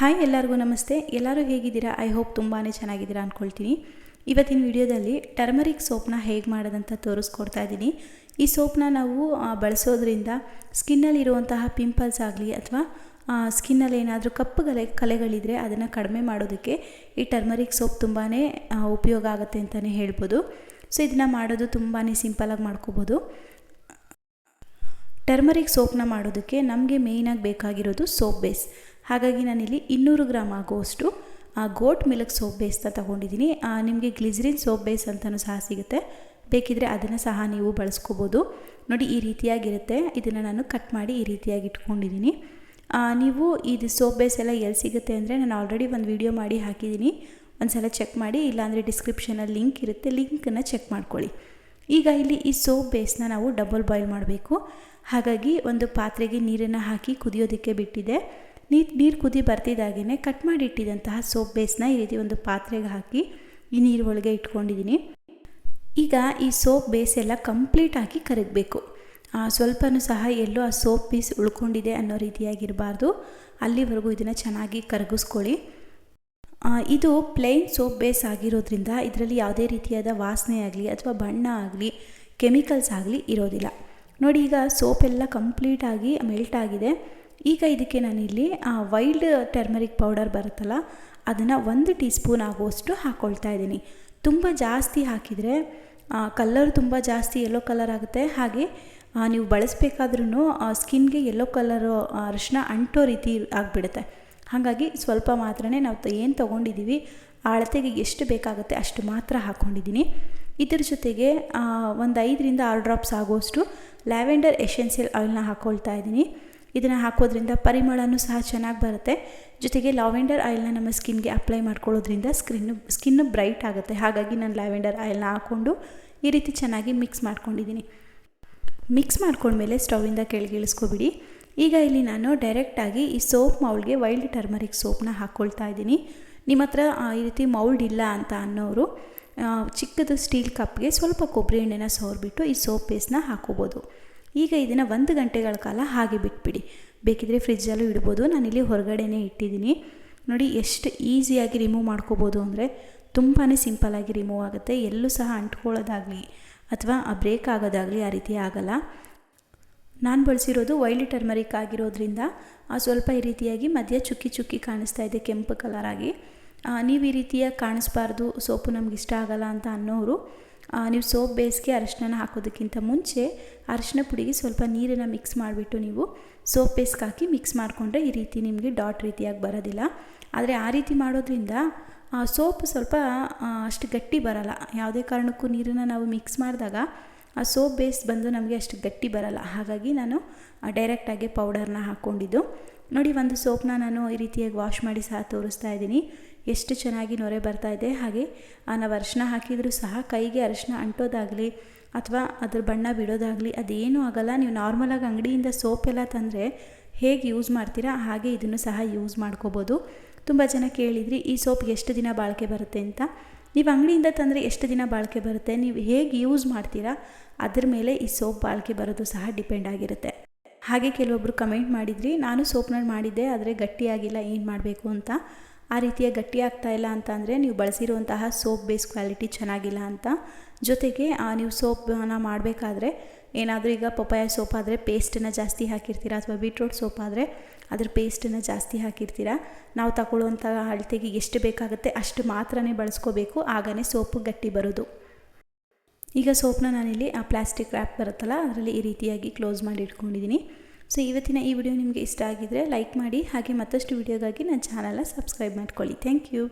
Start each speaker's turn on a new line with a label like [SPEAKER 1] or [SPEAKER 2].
[SPEAKER 1] Hi ಎಲ್ಲರಿಗೂ ನಮಸ್ತೆ. ಎಲ್ಲರೂ ಹೇಗಿದ್ದೀರಾ? ಐ ಹೋಪ್ ತುಂಬಾ ಚೆನ್ನಾಗಿದ್ದೀರಾ ಅಂದ್ಕೊಳ್ತೀನಿ ಇವತ್ತಿನ ವಿಡಿಯೋದಲ್ಲಿ ಟರ್ಮರಿಕ್ ಸೋಪ್ನ ಹೇಗೆ ಮಾಡೋದಂತ ತೋರಿಸ್ಕೊಡ್ತಾ ಇದ್ದೀನಿ. ಈ ಸೋಪ್ನ ನಾವು ಬಳಸೋದ್ರಿಂದ ಸ್ಕಿನ್ನಲ್ಲಿರುವಂತಹ ಪಿಂಪಲ್ಸ್ ಆಗಲಿ ಅಥವಾ ಸ್ಕಿನ್ನಲ್ಲಿ ಏನಾದರೂ ಕಪ್ಪು ಕಲೆ, ಕಲೆಗಳಿದ್ರೆ ಅದನ್ನು ಕಡಿಮೆ ಮಾಡೋದಕ್ಕೆ ಈ ಟರ್ಮರಿಕ್ ಸೋಪ್ ತುಂಬಾ ಉಪಯೋಗ ಆಗುತ್ತೆ ಅಂತಲೇ ಹೇಳ್ಬೋದು. ಸೊ ಇದನ್ನು ಮಾಡೋದು ತುಂಬಾ ಸಿಂಪಲಾಗಿ ಮಾಡ್ಕೋಬೋದು. ಟರ್ಮರಿಕ್ ಸೋಪ್ನ ಮಾಡೋದಕ್ಕೆ ನಮಗೆ ಮೇಯ್ನಾಗಿ ಬೇಕಾಗಿರೋದು ಸೋಪ್ ಬೇಸ್ ಹಾಗಾಗಿ ನಾನಿಲ್ಲಿ ಇನ್ನೂರು ಗ್ರಾಮ್ ಆಗುವಷ್ಟು ಗೋಟ್ ಮಿಲ್ಕ್ ಸೋಪ್ ಬೇಸ್ನ ತೊಗೊಂಡಿದ್ದೀನಿ. ನಿಮಗೆ ಗ್ಲಿಸರಿನ್ ಸೋಪ್ ಬೇಸ್ ಅಂತಲೂ ಸಹ ಸಿಗುತ್ತೆ. ಬೇಕಿದ್ರೆ ಅದನ್ನು ಸಹ ನೀವು ಬಳಸ್ಕೋಬೋದು. ನೋಡಿ, ಈ ರೀತಿಯಾಗಿರುತ್ತೆ. ಇದನ್ನು ನಾನು ಕಟ್ ಮಾಡಿ ಈ ರೀತಿಯಾಗಿ ಇಟ್ಕೊಂಡಿದ್ದೀನಿ. ನೀವು ಇದು ಸೋಪ್ ಬೇಸ್ ಎಲ್ಲ ಎಲ್ಲಿ ಸಿಗುತ್ತೆ ಅಂದರೆ ನಾನು ಆಲ್ರೆಡಿ ಒಂದು ವಿಡಿಯೋ ಮಾಡಿ ಹಾಕಿದ್ದೀನಿ. ಒಂದು ಸಲ ಚೆಕ್ ಮಾಡಿ, ಇಲ್ಲಾಂದರೆ ಡಿಸ್ಕ್ರಿಪ್ಷನಲ್ಲಿ ಲಿಂಕ್ ಇರುತ್ತೆ ಲಿಂಕನ್ನು ಚೆಕ್ ಮಾಡ್ಕೊಳ್ಳಿ. ಈಗ ಇಲ್ಲಿ ಈ ಸೋಪ್ ಬೇಸ್ನ ನಾವು ಡಬಲ್ ಬಾಯ್ಲ್ ಮಾಡಬೇಕು. ಹಾಗಾಗಿ ಒಂದು ಪಾತ್ರೆಗೆ ನೀರನ್ನು ಹಾಕಿ ಕುದಿಯೋದಕ್ಕೆ ಬಿಟ್ಟಿದೆ. ನೀರು ನೀರು ಕುದಿ ಬರ್ತಿದ್ದಾಗೇ ಕಟ್ ಮಾಡಿ ಇಟ್ಟಿದ್ದಂತಹ ಸೋಪ್ ಬೇಸ್ನ ಈ ರೀತಿ ಒಂದು ಪಾತ್ರೆಗೆ ಹಾಕಿ ಈ ನೀರು ಒಳಗೆ ಇಟ್ಕೊಂಡಿದ್ದೀನಿ. ಈಗ ಈ ಸೋಪ್ ಬೇಸ್ ಎಲ್ಲ ಕಂಪ್ಲೀಟಾಗಿ ಕರಗಬೇಕು. ಸ್ವಲ್ಪನೂ ಸಹ ಎಲ್ಲೋ ಆ ಸೋಪ್ ಪೀಸ್ ಉಳ್ಕೊಂಡಿದೆ ಅನ್ನೋ ರೀತಿಯಾಗಿರಬಾರ್ದು. ಅಲ್ಲಿವರೆಗೂ ಇದನ್ನು ಚೆನ್ನಾಗಿ ಕರಗಿಸ್ಕೊಳ್ಳಿ. ಇದು ಪ್ಲೇನ್ ಸೋಪ್ ಬೇಸ್ ಆಗಿರೋದ್ರಿಂದ ಇದರಲ್ಲಿ ಯಾವುದೇ ರೀತಿಯಾದ ವಾಸನೆ ಆಗಲಿ ಅಥವಾ ಬಣ್ಣ ಆಗಲಿ ಕೆಮಿಕಲ್ಸ್ ಆಗಲಿ ಇರೋದಿಲ್ಲ. ನೋಡಿ ಈಗ ಸೋಪ್ ಎಲ್ಲ ಕಂಪ್ಲೀಟಾಗಿ ಮೆಲ್ಟ್ ಆಗಿದೆ. ಈಗ ಇದಕ್ಕೆ ನಾನಿಲ್ಲಿ ವೈಲ್ಡ್ ಟರ್ಮರಿಕ್ ಪೌಡರ್ ಬರುತ್ತಲ್ಲ, ಅದನ್ನು ಒಂದು ಟೀ ಸ್ಪೂನ್ ಆಗುವಷ್ಟು ಹಾಕ್ಕೊಳ್ತಾ ಇದ್ದೀನಿ. ತುಂಬ ಜಾಸ್ತಿ ಹಾಕಿದರೆ ಕಲರ್ ತುಂಬ ಜಾಸ್ತಿ ಯೆಲ್ಲೋ ಕಲರ್ ಆಗುತ್ತೆ. ಹಾಗೆ ನೀವು ಬಳಸಬೇಕಾದ್ರೂ ಸ್ಕಿನ್ಗೆ ಯೆಲ್ಲೋ ಕಲರು ಅರಿಶಿನ ಅಂಟೋ ರೀತಿ ಆಗಿಬಿಡುತ್ತೆ. ಹಾಗಾಗಿ ಸ್ವಲ್ಪ ಮಾತ್ರನೇ ನಾವು ಏನು ತೊಗೊಂಡಿದ್ದೀವಿ ಅಳತೆಗೆ ಎಷ್ಟು ಬೇಕಾಗುತ್ತೆ ಅಷ್ಟು ಮಾತ್ರ ಹಾಕ್ಕೊಂಡಿದ್ದೀನಿ ಇದರ ಜೊತೆಗೆ ಒಂದು ಐದರಿಂದ ಆರು ಡ್ರಾಪ್ಸ್ ಆಗುವಷ್ಟು ಲ್ಯಾವೆಂಡರ್ ಎಸೆನ್ಷಿಯಲ್ ಆಯಿಲ್ನ ಹಾಕ್ಕೊಳ್ತಾ ಇದ್ದೀನಿ. ಇದನ್ನು ಹಾಕೋದ್ರಿಂದ ಪರಿಮಳನೂ ಸಹ ಚೆನ್ನಾಗಿ ಬರುತ್ತೆ. ಜೊತೆಗೆ ಲಾವೆಂಡರ್ ಆಯಿಲ್ನ ನಮ್ಮ ಸ್ಕಿನ್ಗೆ ಅಪ್ಲೈ ಮಾಡ್ಕೊಳ್ಳೋದ್ರಿಂದ ಸ್ಕಿನ್ ಸ್ಕಿನ್ ಬ್ರೈಟ್ ಆಗುತ್ತೆ. ಹಾಗಾಗಿ ನಾನು ಲ್ಯಾವೆಂಡರ್ ಆಯಿಲ್ನ ಹಾಕ್ಕೊಂಡು ಈ ರೀತಿ ಚೆನ್ನಾಗಿ ಮಿಕ್ಸ್ ಮಾಡ್ಕೊಂಡಿದ್ದೀನಿ. ಮಿಕ್ಸ್ ಮಾಡ್ಕೊಂಡ್ಮೇಲೆ ಸ್ಟವಿಂದ ಕೆಳಗೆ ಇಳಿಸ್ಕೊಬಿಡಿ ಈಗ ಇಲ್ಲಿ ನಾನು ಡೈರೆಕ್ಟಾಗಿ ಈ ಸೋಪ್ ಮೌಲ್ಗೆ ವೈಲ್ಡ್ ಟರ್ಮರಿಕ್ ಸೋಪ್ನ ಹಾಕ್ಕೊಳ್ತಾ ಇದ್ದೀನಿ. ನಿಮ್ಮ ಹತ್ರ ಈ ರೀತಿ ಮೌಲ್ಡ್ ಇಲ್ಲ ಅಂತ ಅನ್ನೋರು ಚಿಕ್ಕದು ಸ್ಟೀಲ್ ಕಪ್ಗೆ ಸ್ವಲ್ಪ ಕೊಬ್ಬರಿ ಎಣ್ಣೆನ ಸೋರ್ಬಿಟ್ಟು ಈ ಸೋಪ್ ಪೇಸ್ಟ್ನ ಹಾಕೋಬೋದು. ಈಗ ಇದನ್ನು ಒಂದು ಗಂಟೆಗಳ ಕಾಲ ಹಾಗೆ ಬಿಟ್ಬಿಡಿ. ಬೇಕಿದ್ರೆ ಫ್ರಿಜ್ಜಲ್ಲೂ ಇಡ್ಬೋದು. ನಾನಿಲ್ಲಿ ಹೊರಗಡೆನೇ ಇಟ್ಟಿದ್ದೀನಿ. ನೋಡಿ, ಎಷ್ಟು ಈಸಿಯಾಗಿ ರಿಮೂವ್ ಮಾಡ್ಕೋಬೋದು ಅಂದರೆ ತುಂಬಾ ಸಿಂಪಲ್ಲಾಗಿ ರಿಮೂವ್ ಆಗುತ್ತೆ. ಎಲ್ಲೂ ಸಹ ಅಂಟ್ಕೊಳ್ಳೋದಾಗಲಿ ಅಥವಾ ಆ ಬ್ರೇಕ್ ಆಗೋದಾಗಲಿ ಆ ರೀತಿ ಆಗಲ್ಲ. ನಾನು ಬಳಸಿರೋದು ವೈಲ್ಡ್ ಟರ್ಮರಿಕ್ ಆಗಿರೋದ್ರಿಂದ ಆ ಸ್ವಲ್ಪ ಈ ರೀತಿಯಾಗಿ ಮಧ್ಯ ಚುಕ್ಕಿ ಚುಕ್ಕಿ ಕಾಣಿಸ್ತಾ ಇದೆ ಕೆಂಪು ಕಲರಾಗಿ ನೀವು ಈ ರೀತಿಯಾಗಿ ಕಾಣಿಸ್ಬಾರ್ದು, ಸೋಪು ನಮ್ಗೆ ಇಷ್ಟ ಆಗಲ್ಲ ಅಂತ ಅನ್ನೋರು ನೀವು ಸೋಪ್ ಬೇಸ್ಗೆ ಅರಿಶಿನ ಹಾಕೋದಕ್ಕಿಂತ ಮುಂಚೆ ಅರಿಶಿನ ಪುಡಿಗೆ ಸ್ವಲ್ಪ ನೀರನ್ನು ಮಿಕ್ಸ್ ಮಾಡಿಬಿಟ್ಟು ನೀವು ಸೋಪ್ ಬೇಸ್ಗೆ ಹಾಕಿ ಮಿಕ್ಸ್ ಮಾಡಿಕೊಂಡ್ರೆ ಈ ರೀತಿ ನಿಮಗೆ ಡಾಟ್ ರೀತಿಯಾಗಿ ಬರೋದಿಲ್ಲ. ಆದರೆ ಆ ರೀತಿ ಮಾಡೋದ್ರಿಂದ ಸೋಪ್ ಸ್ವಲ್ಪ ಅಷ್ಟು ಗಟ್ಟಿ ಬರಲ್ಲ. ಯಾವುದೇ ಕಾರಣಕ್ಕೂ ನೀರನ್ನು ನಾವು ಮಿಕ್ಸ್ ಮಾಡಿದಾಗ ಆ ಸೋಪ್ ಬೇಸ್ ಬಂದು ನಮಗೆ ಅಷ್ಟು ಗಟ್ಟಿ ಬರಲ್ಲ. ಹಾಗಾಗಿ ನಾನು ಡೈರೆಕ್ಟಾಗಿ ಪೌಡರ್ನ ಹಾಕ್ಕೊಂಡಿದ್ದು ನೋಡಿ, ಒಂದು ಸೋಪ್ನ ನಾನು ಈ ರೀತಿಯಾಗಿ ವಾಶ್ ಮಾಡಿ ಸಹ ತೋರಿಸ್ತಾ ಇದ್ದೀನಿ. ಎಷ್ಟು ಚೆನ್ನಾಗಿ ನೊರೆ ಬರ್ತಾ ಇದೆ, ಹಾಗೆ ನಾವು ಅರಿಶಿನ ಹಾಕಿದರೂ ಸಹ ಕೈಗೆ ಅರಿಶಿನ ಅಂಟೋದಾಗಲಿ ಅಥವಾ ಅದ್ರ ಬಣ್ಣ ಬಿಡೋದಾಗಲಿ ಅದೇನೂ ಆಗಲ್ಲ. ನೀವು ನಾರ್ಮಲಾಗಿ ಅಂಗಡಿಯಿಂದ ಸೋಪ್ ಎಲ್ಲ ತಂದರೆ ಹೇಗೆ ಯೂಸ್ ಮಾಡ್ತೀರಾ, ಹಾಗೆ ಇದನ್ನು ಸಹ ಯೂಸ್ ಮಾಡ್ಕೋಬೋದು. ತುಂಬ ಜನ ಕೇಳಿದ್ರಿ, ಈ ಸೋಪ್ ಎಷ್ಟು ದಿನ ಬಾಳಿಕೆ ಬರುತ್ತೆ ಅಂತ. ನೀವು ಅಂಗಡಿಯಿಂದ ತಂದರೆ ಎಷ್ಟು ದಿನ ಬಾಳಿಕೆ ಬರುತ್ತೆ, ನೀವು ಹೇಗೆ ಯೂಸ್ ಮಾಡ್ತೀರಾ, ಅದ್ರ ಮೇಲೆ ಈ ಸೋಪ್ ಬಾಳಿಕೆ ಬರೋದು ಸಹ ಡಿಪೆಂಡ್ ಆಗಿರುತ್ತೆ. ಹಾಗೆ ಕೆಲವೊಬ್ಬರು ಕಮೆಂಟ್ ಮಾಡಿದ್ರಿ, ನಾನು ಸೋಪ್ನಲ್ಲಿ ಮಾಡಿದ್ದೆ, ಆದರೆ ಗಟ್ಟಿಯಾಗಿಲ್ಲ, ಏನು ಮಾಡಬೇಕು? ಅಂತ. ಆ ರೀತಿಯ ಗಟ್ಟಿ ಆಗ್ತಾ ಇಲ್ಲ ಅಂತ ಅಂದರೆ ನೀವು ಬಳಸಿರುವಂತಹ ಸೋಪ್ ಬೇಸ್ ಕ್ವಾಲಿಟಿ ಚೆನ್ನಾಗಿಲ್ಲ ಅಂತ. ಜೊತೆಗೆ ನೀವು ಸೋಪನ್ನ ಮಾಡಬೇಕಾದ್ರೆ ಏನಾದರೂ ಈಗ ಪಪ್ಪಾಯ ಸೋಪ್ ಆದರೆ ಪೇಸ್ಟನ್ನು ಜಾಸ್ತಿ ಹಾಕಿರ್ತೀರಾ ಅಥವಾ ಬೀಟ್ರೋಟ್ ಸೋಪ್ ಆದರೆ ಅದ್ರ ಪೇಸ್ಟನ್ನು ಜಾಸ್ತಿ ಹಾಕಿರ್ತೀರಾ? ನಾವು ತಗೊಳ್ಳುವಂಥ ಅಳತೆಗೆ ಎಷ್ಟು ಬೇಕಾಗುತ್ತೆ ಅಷ್ಟು ಮಾತ್ರನೇ ಬಳಸ್ಕೋಬೇಕು, ಆಗನೇ ಸೋಪು ಗಟ್ಟಿ ಬರೋದು. ಈಗ ಸೋಪ್ನ ನಾನಿಲ್ಲಿ ಆ ಪ್ಲಾಸ್ಟಿಕ್ ರ್ಯಾಪ್ ಬರುತ್ತಲ್ಲ, ಅದರಲ್ಲಿ ಈ ರೀತಿಯಾಗಿ ಕ್ಲೋಸ್ ಮಾಡಿ ಇಟ್ಕೊಂಡಿದ್ದೀನಿ. ಸೊ ಇವತ್ತಿನ ಈ ವಿಡಿಯೋ ನಿಮಗೆ ಇಷ್ಟ ಆಗಿದ್ದರೆ ಲೈಕ್ ಮಾಡಿ, ಹಾಗೆ ಮತ್ತಷ್ಟು ವಿಡಿಯೋಗಾಗಿ ನನ್ನ ಚಾನಲ್ನ ಸಬ್ಸ್ಕ್ರೈಬ್ ಮಾಡ್ಕೊಳ್ಳಿ. Thank you